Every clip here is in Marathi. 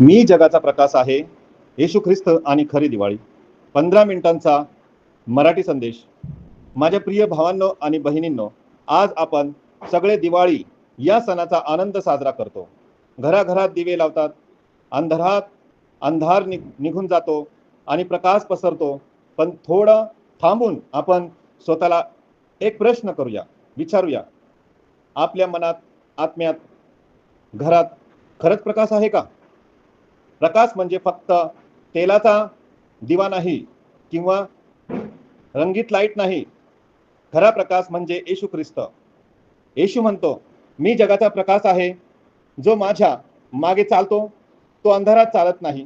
मी जगाचा प्रकाश आहे येशू ख्रिस्त आणि खरी दिवाळी. पंधरा मिनिटांचा मराठी संदेश. माझ्या प्रिय भावांनो आणि बहिणींनो आज आपण सगळे दिवाळी या सणाचा आनंद साजरा करतो. घराघरात दिवे लावतात अंधारात अंधार नि निघून जातो आणि प्रकाश पसरतो. पण थोडं थांबून आपण स्वतःला एक प्रश्न करूया विचारूया. आपल्या मनात आत्म्यात घरात खरंच प्रकाश आहे का? प्रकाश म्हणजे फक्त तेलाचा दिवा नाही किंवा रंगीत लाइट नाही. खरा प्रकाश म्हणजे येशू ख्रिस्त. येशू म्हणतो मी जगाचा प्रकाश आहे. जो माझ्या मागे चालतो तो अंधारात चालत नाही.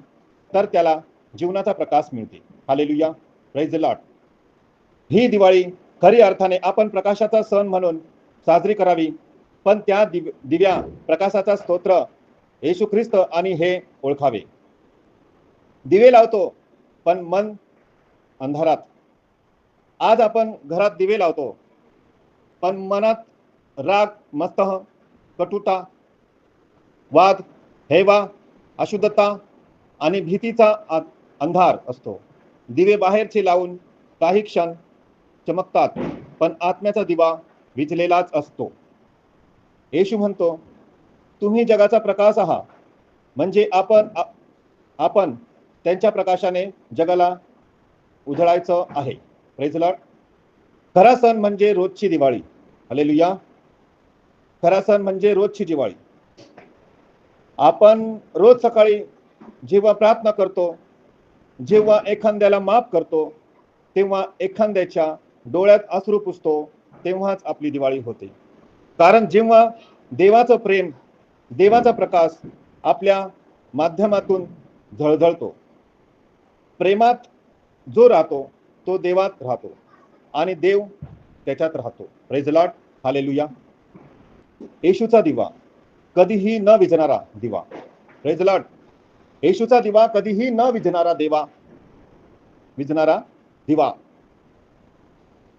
तर त्याला जीवनाचा प्रकाश मिळते. हालेलुया प्రైజ్ लॉट ही दिवाळी खरी अर्थाने आपण प्रकाशाचा सण म्हणून साजरी करावी. पण त्या दिव दिव्या प्रकाशाचा स्तोत्र येशू ख्रिस्त आणि हे ओळखावे. दिवे लावतो पण मन अंधारात. आज आपण घरात दिवे लावतो पण मनात राग मस्तह कटुता वाद हेवा अशुद्धता आणि भीतीचा अंधार असतो. दिवे बाहेरचे लावून काही क्षण चमकतात पण आत्म्याचा दिवा विजलेलाच असतो. येशू म्हणतो तुम्ही जगाचा प्रकाश आहात. म्हणजे आपण आपण त्यांच्या प्रकाशाने जगाला उधळायचं आहे. लॉर्ड खरा सण म्हणजे रोजची दिवाळी. हलेलुया खरा सण म्हणजे रोजची दिवाळी. आपण रोज सकाळी जेव्हा प्रार्थना करतो जेव्हा एखाद्याला माफ करतो तेव्हा एखाद्याच्या डोळ्यात अश्रू पुसतो तेव्हाच आपली दिवाळी होते. कारण जेव्हा देवाचं प्रेम देवाचा प्रकाश आपल्या माध्यमातून झळझळतो. प्रेमात जो राहतो तो देवात राहतो आणि देव त्याच्यात राहतो. प्रेझलाट हालेलुया येशूचा दिवा कधीही न विझणारा दिवा. प्रेझलाट येशूचा दिवा कधीही न विझणारा देवा विझणारा दिवा.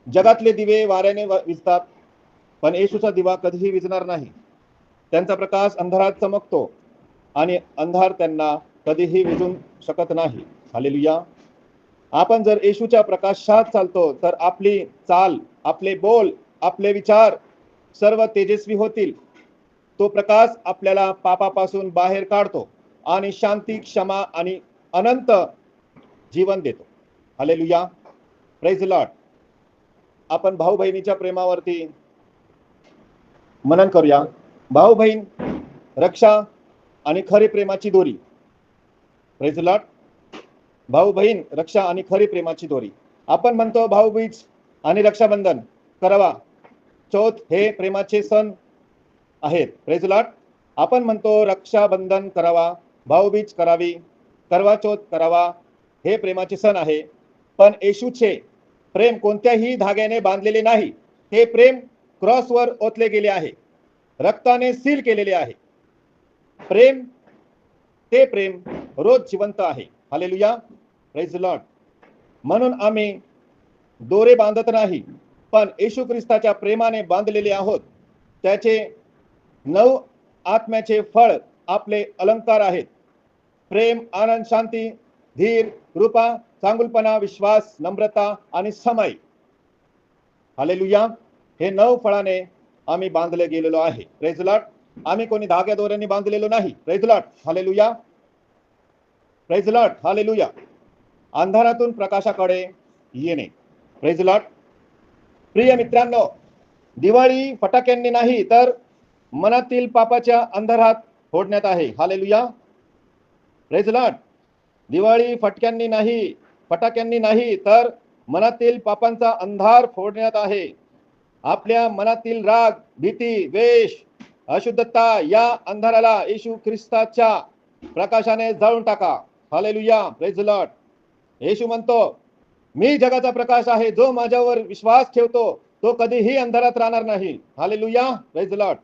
जगातले दिवे वाऱ्याने विजतात विझतात पण येशूचा दिवा कधीही विझणार नाही. त्यांचा प्रकाश अंधारात चमकतो आणि अंधार त्यांना कधीही विजून शकत नाही. हालेलुया. आपण जर येशूच्या प्रकाशात चालतो तर आपली चाल आपले बोल आपले विचार सर्व तेजस्वी होतील. तो प्रकाश आपल्याला पापापासून बाहेर काढतो आणि शांती क्षमा आणि अनंत जीवन देतो. हालेलुया. प्रेज लॉर्ड आपण भाऊ बहिणीच्या प्रेमावरती मनन करूया. भाऊ बहीण रक्षा आणि खरी प्रेमाची दोरी. प्रेज लॉर्ड भाऊ बहीण रक्षा आणि खरी प्रेमाची दोरी. आपण म्हणतो भाऊबीज आणि रक्षाबंधन. करावा. चौथ हे प्रेमाचे सण आहेत. प्रेज लॉर्ड आपण म्हणतो रक्षाबंधन करावा भाऊबीज करावी करवा चौथ करावा हे प्रेमाचे सण आहे. पण येशूचे प्रेम कोणत्याही धाग्याने बांधलेले नाही. हे प्रेम क्रॉसवर ओतले गेले आहे. रक्ताने सील केलेले आहे. प्रेम ते प्रेम रोज जिवंत आहे. हालेलुया प्रेज लॉर्ड म्हणून आम्ही दोरे बांधत नाही पण येशू ख्रिस्ताच्या प्रेमाने बांधलेले आहोत. त्याचे नऊ आत्म्याचे फळ आपले अलंकार आहेत. प्रेम आनंद शांती धीर कृपा चांगुलपणा विश्वास नम्रता आणि समय. हालेलुया हे नऊ फळाने आम्ही बांधले गेलेलो आहे. प्रेजलाट आम्ही कोणी धाग्या दोऱ्यांनी बांधलेलो नाही. प्रेजलाट हालेलुया प्रेजलाट हालेलुया अंधारातून प्रकाशाकडे येणे. प्रेजलाट प्रिय मित्रांनो दिवाळी फटाक्यांनी नाही तर मनातील पापाच्या अंधारात फोडण्यात आहे. हालेलुया प्रेजलाट दिवाळी फटक्यांनी नाही फटाक्यांनी नाही तर मनातील पापांचा अंधार फोडण्यात आहे. आपल्या मनातील राग भीती वेश अशुद्धता या अंधाराला येशू ख्रिस्ताच्या प्रकाशाने जाळून टाका. हालेलुया प्रेज लॉर्ड येशू म्हणतो मी जगाचा प्रकाश आहे जो माझ्यावर विश्वास ठेवतो तो कधीही अंधारात राहणार नाही. हालेलुया प्रेज लॉर्ड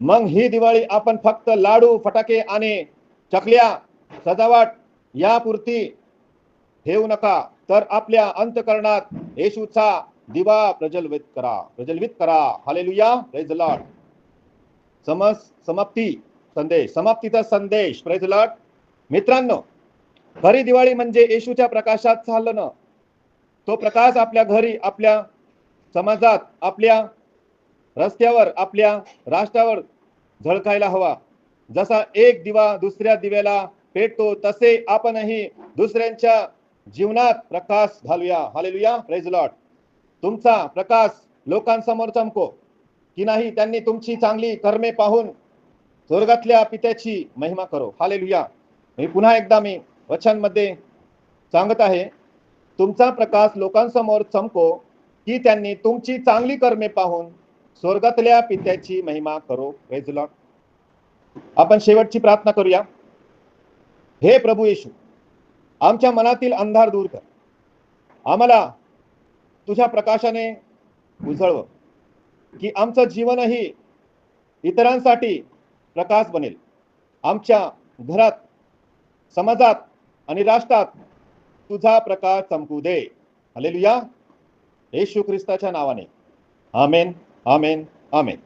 मग ही दिवाळी आपण फक्त लाडू फटाके आणि चकल्या सजावट यापुरती ठेवू नका. तर आपल्या अंतकरणात येशूचा दिवा प्रज्वलित करा प्रज्वलित करा. हालेलुया प्रेज लॉर्ड समस समाप्ती संदेश. समाप्तीचा संदेश. प्रेज लॉर्ड मित्रांनो खरी दिवाळी म्हणजे येशूच्या प्रकाशात चालणं. तो प्रकाश आपल्या घरी आपल्या समाजात आपल्या रस्त्यावर आपल्या राष्ट्रावर झळकायला हवा. जसा एक दिवा दुसऱ्या दिव्याला पेटतो तसे आपणही दुसऱ्यांच्या जीवनात प्रकाश घालूया. हालेलुया प्रेज लॉर्ड तुमचा प्रकाश लोकांसमोर चमको की नाही त्यांनी तुमची चांगली कर्मे पाहून स्वर्गातल्या पित्याची महिमा करो. हालेलुया. मी पुन्हा एकदा मी वचनमध्ये सांगत आहे तुमचा प्रकाश लोकांसमोर चमको की त्यांनी तुमची चांगली कर्मे पाहून स्वर्गातल्या पित्याची महिमा करो. प्रेज आपण शेवटची प्रार्थना करूया. हे प्रभू येशू आमच्या मनातील अंधार दूर कर. आम्हाला तुझ्या प्रकाशाने उजळव की आमचं जीवनही इतरांसाठी प्रकाश बनेल. आमच्या घरात समाजात आणि राष्ट्रात तुझा प्रकाश चमकू दे. हलेलुया येशू ख्रिस्ताच्या नावाने. आमेन आमेन आमेन.